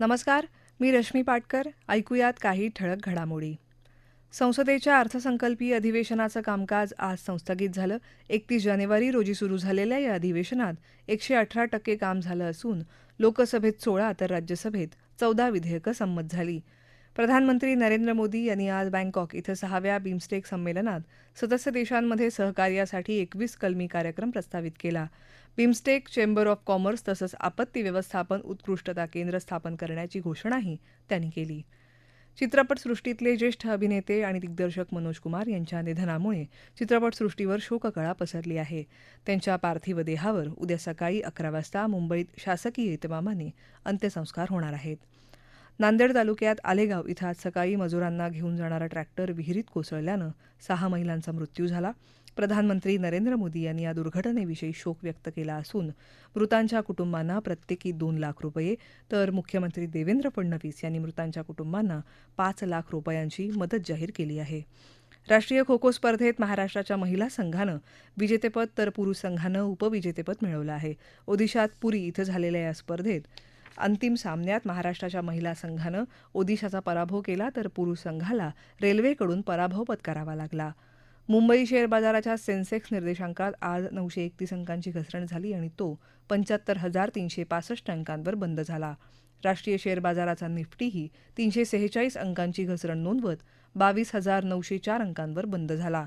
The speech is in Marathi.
नमस्कार मी रश्मी पाटकर. ऐकूयात काही ठळक घडामोडी. संसदेच्या अर्थसंकल्पीय अधिवेशनाचं कामकाज आज संस्थगित झालं. एकतीस जानेवारी रोजी सुरू झालेल्या या अधिवेशनात एकशे अठरा टक्के काम झालं असून लोकसभेत सोळा तर राज्यसभेत चौदा विधेयकं संमत झाली. प्रधानमंत्री नरेंद्र मोदी यांनी आज बँकॉक इथं सहाव्या बिमस्टेक संमेलनात सदस्य देशांमध्ये सहकार्यासाठी एकवीस कलमी कार्यक्रम प्रस्तावित केला. बिमस्टेक चेंबर ऑफ कॉमर्स तसंच आपत्ती व्यवस्थापन उत्कृष्टता केंद्र स्थापन करण्याची घोषणाही त्यांनी केली. चित्रपटसृष्टीतले ज्येष्ठ अभिनेते आणि दिग्दर्शक मनोज कुमार यांच्या निधनामुळे चित्रपटसृष्टीवर शोककळा पसरली आहे. त्यांच्या पार्थिव देहावर उद्या सकाळी अकरा वाजता मुंबईत शासकीय इतमामाने अंत्यसंस्कार होणार आहेत. नांदेड तालुक्यात आलेगाव इथं आज सकाळी मजुरांना घेऊन जाणारा ट्रॅक्टर विहिरीत कोसळल्यानं सहा महिलांचा मृत्यू झाला. प्रधानमंत्री नरेंद्र मोदी यांनी या दुर्घटनेविषयी शोक व्यक्त केला असून मृतांच्या कुटुंबांना प्रत्येकी दोन लाख रुपये तर मुख्यमंत्री देवेंद्र फडणवीस यांनी मृतांच्या कुटुंबांना पाच लाख रुपयांची मदत जाहीर केली आहे. राष्ट्रीय खो खो स्पर्धेत महाराष्ट्राच्या महिला संघानं विजेतेपद तर पुरुष संघानं उपविजेतेपद मिळवलं आहे. ओदिशात पुरी इथं झालेल्या या स्पर्धेत अंतिम सामन्यात महाराष्ट्राच्या महिला संघानं ओदिशाचा पराभव केला तर पुरुष संघाला रेल्वेकडून पराभव पत्करावा लागला. मुंबई शेअर बाजाराच्या सेन्सेक्स निर्देशांकात आज नऊशे एकतीस अंकांची घसरण झाली आणि तो पंच्याहत्तर हजार तीनशे पासष्ट अंकांवर बंद झाला. राष्ट्रीय शेअर बाजाराचा निफ्टीही तीनशे सेहेचाळीस अंकांची घसरण नोंदवत बावीस हजार नऊशे चार अंकांवर बंद झाला.